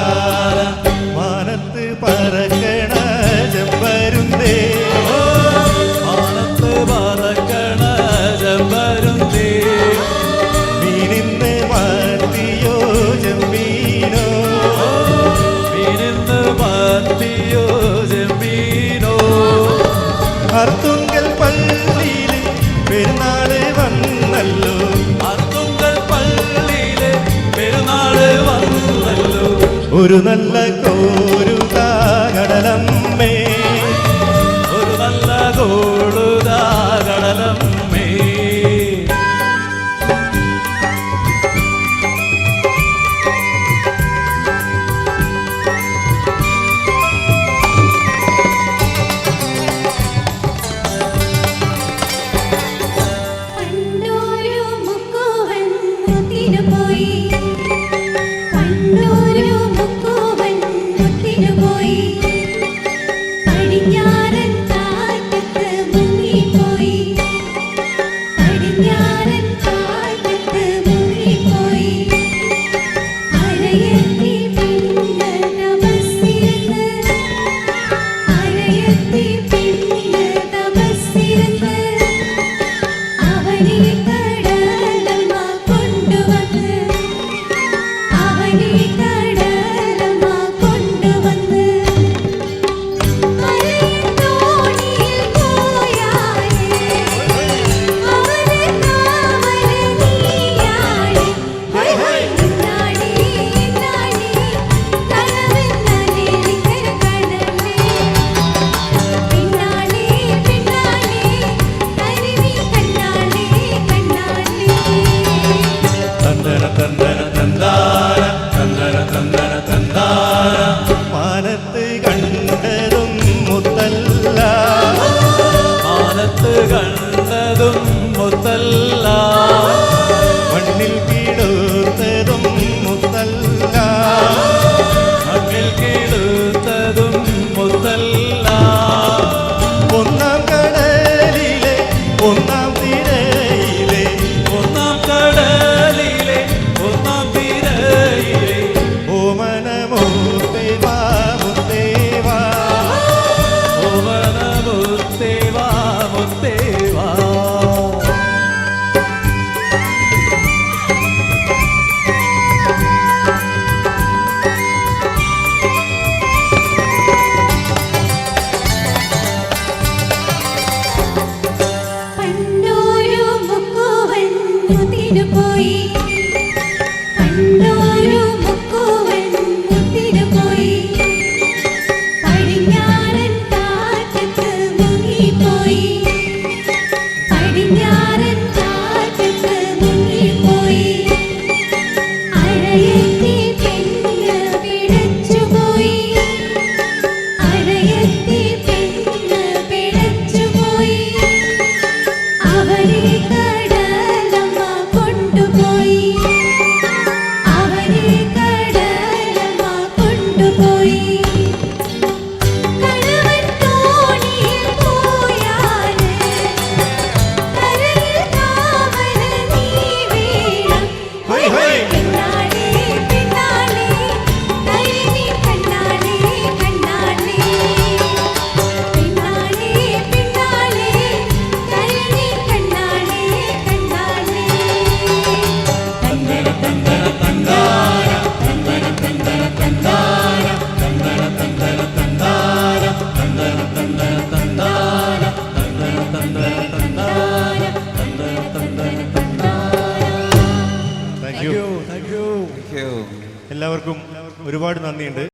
나 ഒരു നല്ല താര. കണ്ടതും മുത്തല്ല. മാനത്ത് കണ്ടതും മുത്തല്ല. മണ്ണിൽ കിടുത്തതും മുത്തല്ല. മണ്ണിൽ കിടുത്തതും മുത്തല്ല. ഒന്നാം കടലിലെ ഒന്നാം തിരുപോയി കണ്ടോരു എല്ലാവർക്കും ഒരുപാട് നന്ദിയുണ്ട്